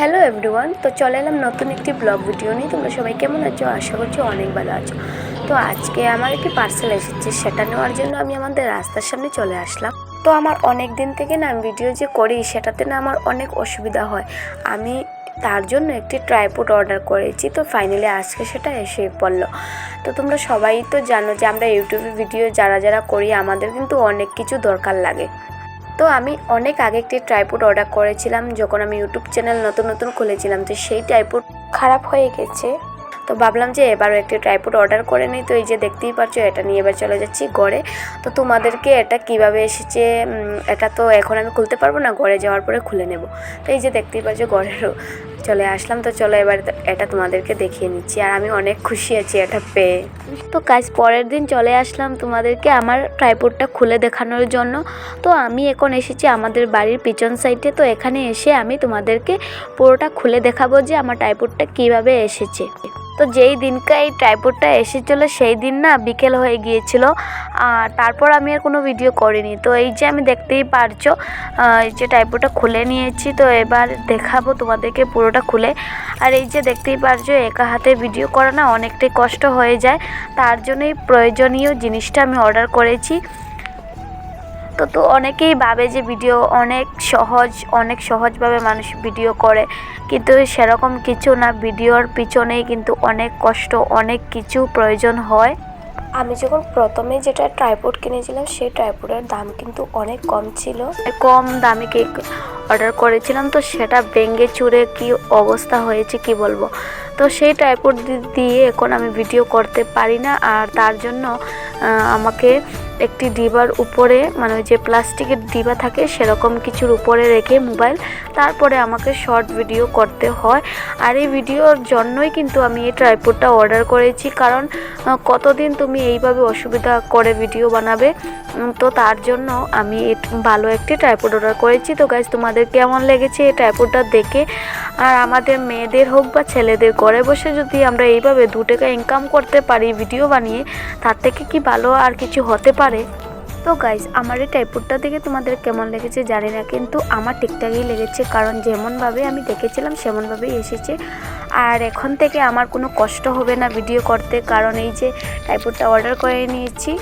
Hello everyone তো চলে এলাম নতুন একটি ব্লগ ভিডিও নিয়ে। তোমরা সবাই কেমন আছো? আশা করছি অনেক ভালো আছো। তো আজকে আমার একটি পার্সেল এসেছে, সেটা নেওয়ার জন্য আমি আমাদের রাস্তার সামনে চলে আসলাম। তো আমার অনেক দিন থেকে না আমি ভিডিও যে করি, সেটাতে না আমার অনেক অসুবিধা হয়। আমি তার জন্য একটি ট্রাইপড অর্ডার করেছি, তো ফাইনালি আজকে সেটা এসে পড়ল। তো তোমরা সবাই তো জানো যে আমরা ইউটিউবে ভিডিও যারা যারা করি, আমাদের কিন্তু অনেক কিছু দরকার লাগে। তো আমি অনেক আগে একটি ট্রাইপুড অর্ডার করেছিলাম, যখন আমি ইউটিউব চ্যানেল নতুন নতুন খুলেছিলাম, তো সেই ট্রাইপুড খারাপ হয়ে গেছে। তো ভাবলাম যে এবারও একটি ট্রাইপড অর্ডার করে নিই। তো এই যে দেখতেই পারছ, এটা নিয়ে এবার চলে যাচ্ছি গড়ে তো তোমাদেরকে এটা কীভাবে এসেছে এটা তো এখন আমি খুলতে পারব না গড়ে যাওয়ার পরে খুলে নেব। তো এই যে দেখতেই পারছ গড়েরও চলে আসলাম। তো চলো এবার এটা তোমাদেরকে দেখিয়ে নিচ্ছি। আর আমি অনেক খুশি আছি এটা পেয়ে। তো কাজ পরের দিন চলে আসলাম তোমাদেরকে আমার ট্রাইপডটা খুলে দেখানোর জন্য। তো আমি এখন এসেছি আমাদের বাড়ির পিছন সাইডে তো এখানে এসে আমি তোমাদেরকে পুরোটা খুলে দেখাবো যে আমার ট্রাইপডটা কীভাবে এসেছে। তো যেই দিনকে এই ট্রাইপডটা এসেছিল, সেই দিন না বিকেল হয়ে গিয়েছিল। আর তারপর আমি আর কোনো ভিডিও করিনি। তো এই যে আমি দেখতেই পারছ এই যে ট্রাইপডটা খুলে নিয়েছি, তো এবার দেখাবো তোমাদেরকে পুরোটা খুলে। আর এই যে দেখতেই পারছ, একা হাতে ভিডিও করা না অনেকটাই কষ্ট হয়ে যায়। তার জন্যই প্রয়োজনীয় জিনিসটা আমি অর্ডার করেছি। তো তো অনেকেই ভাবে যে ভিডিও অনেক সহজ অনেক সহজভাবে মানুষ ভিডিও করে। কিন্তু সেরকম কিছু না ভিডিওর পিছনেই কিন্তু অনেক কষ্ট অনেক কিছু প্রয়োজন হয়। আমি যখন প্রথমে যেটা ট্রাইপড কিনেছিলাম সেই ট্রাইপডের দাম কিন্তু অনেক কম ছিল। কম দামে কেক অর্ডার করেছিলাম তো সেটা ভেঙে চুরে কি অবস্থা হয়েছে কি বলব? তো সেই ট্রাইপড দিয়ে এখন আমি ভিডিও করতে পারি না আর তার জন্য আমাকে একটি ডিবার উপরে মানে যে প্লাস্টিকের ডিবা থাকে, সেরকম কিছুর উপরে রেখে মোবাইল। তারপরে আমাকে শর্ট ভিডিও করতে হয়। আর এই ভিডিওর জন্যই কিন্তু আমি এই ট্রাইপডটা অর্ডার করেছি। কারণ কতদিন তুমি এইভাবে অসুবিধা করে ভিডিও বানাবে? তো তার জন্য আমি ভালো একটি ট্রাইপড অর্ডার করেছি। তো গাইজ তোমাদের কেমন লেগেছে এই ট্রাইপডটা দেখে? আর আমাদের মেয়েদের হোক বা ছেলেদের ঘরে বসে যদি আমরা এইভাবে দু টাকা ইনকাম করতে পারি ভিডিও বানিয়ে, তার থেকে কি ভালো আর কিছু হতে পারে? তো গাইজ আমার এই টাইপুরটা দেখে তোমাদের কেমন লেগেছে জানি না, কিন্তু আমার ঠিকঠাকই লেগেছে, কারণ যেমনভাবে আমি দেখেছিলাম, সেমনভাবেই এসেছে। আর এখন থেকে আমার কোনো কষ্ট হবে না ভিডিও করতে, কারণ এই যে টাইপুরটা অর্ডার করে নিয়েছি।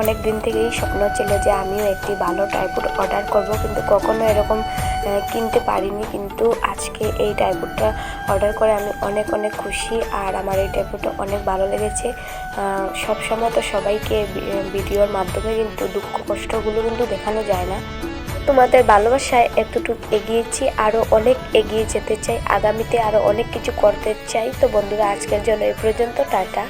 অনেক দিন থেকেই স্বপ্ন ছিল যে আমিও একটি ভালো টাইপুর অর্ডার করব, কিন্তু কখনো এরকম কিনতে পারিনি। কিন্তু আজকে এই টাইপুরটা অর্ডার করে আমি অনেক অনেক খুশি আর আমার এই টাইপুরটা অনেক ভালো লেগেছে। সব সময় তো সবাইকে ভিডিওর মাধ্যমে কিন্তু দুঃখ কষ্টগুলো কিন্তু দেখানো যায় না। তোমাদের ভালোবাসায় এতটুকু এগিয়েছি আরও অনেক এগিয়ে যেতে চাই। আগামীতে আরও অনেক কিছু করতে চাই। তো বন্ধুরা, আজকের জন্য এই পর্যন্ত, টাটা।